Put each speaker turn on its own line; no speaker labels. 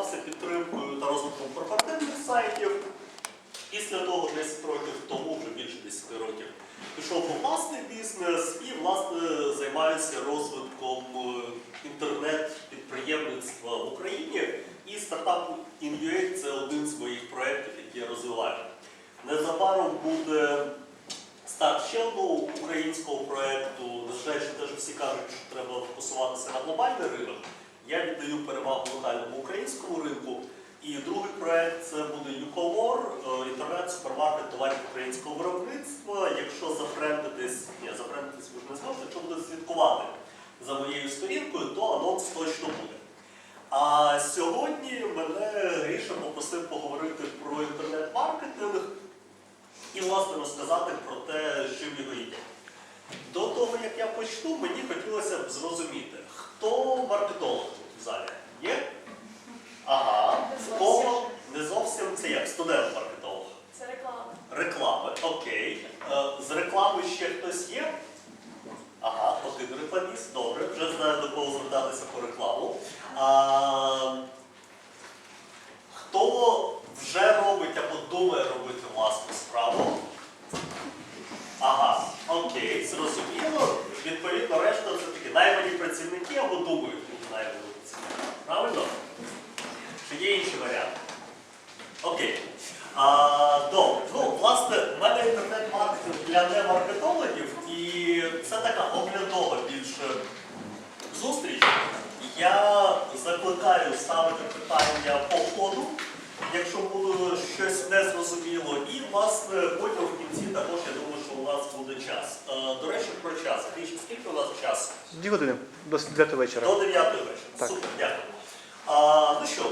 займався підтримкою та розвитком корпоративних сайтів. Після того, 10 років тому, вже більше 10 років, пішов у власний бізнес і, власне, займаюся розвитком е, інтернет-підприємництва в Україні. І стартап InUA – це один з моїх проєктів, які я розвиваю. Незабаром буде старт ще одного українського проєкту. Незважаючи на те, всі кажуть, що треба фокусуватися на глобальний ринок. Я віддаю перевагу локальному українському ринку. І другий проект це буде Юковор, інтернет-супермаркет товарів українського виробництва. Якщо зафрендитись, ні, зафрендитись ви ж не зможете, якщо буде слідкувати за моєю сторінкою, то анонс точно буде. А сьогодні мене Гріша попросив поговорити про інтернет-маркетинг і, власне, розказати про те, з чим його їдять. До того, як я почну, мені хотілося б зрозуміти, хто маркетолог в залі? Є? Ага. Кого? Не зовсім це як студент-маркетолог.
Це реклама.
Реклами, окей. Е, З реклами ще хтось є? Ага, один рекламіст, добре, вже знаю до кого звертатися по рекламу. А, хто вже робить або думає робити власну справу? Ага, окей, зрозуміло. Відповідно, решта це такі наймані працівники або думають бути наймані. Правильно? Чи є інші варіанти? Окей. А, добре. Ну, власне, в мене інтернет-маркетинг для немаркетологів, і це така оглядова більше зустріч. Я закликаю ставити питання по ходу, якщо буде щось незрозуміло. І, власне, потім в кінці також я думаю, нас буде час. Е, До речі, про час. Скільки у вас часу?
Дві години до 9 вечора.
До 9 вечора.
Так.
Супер, дякую. А, ну що,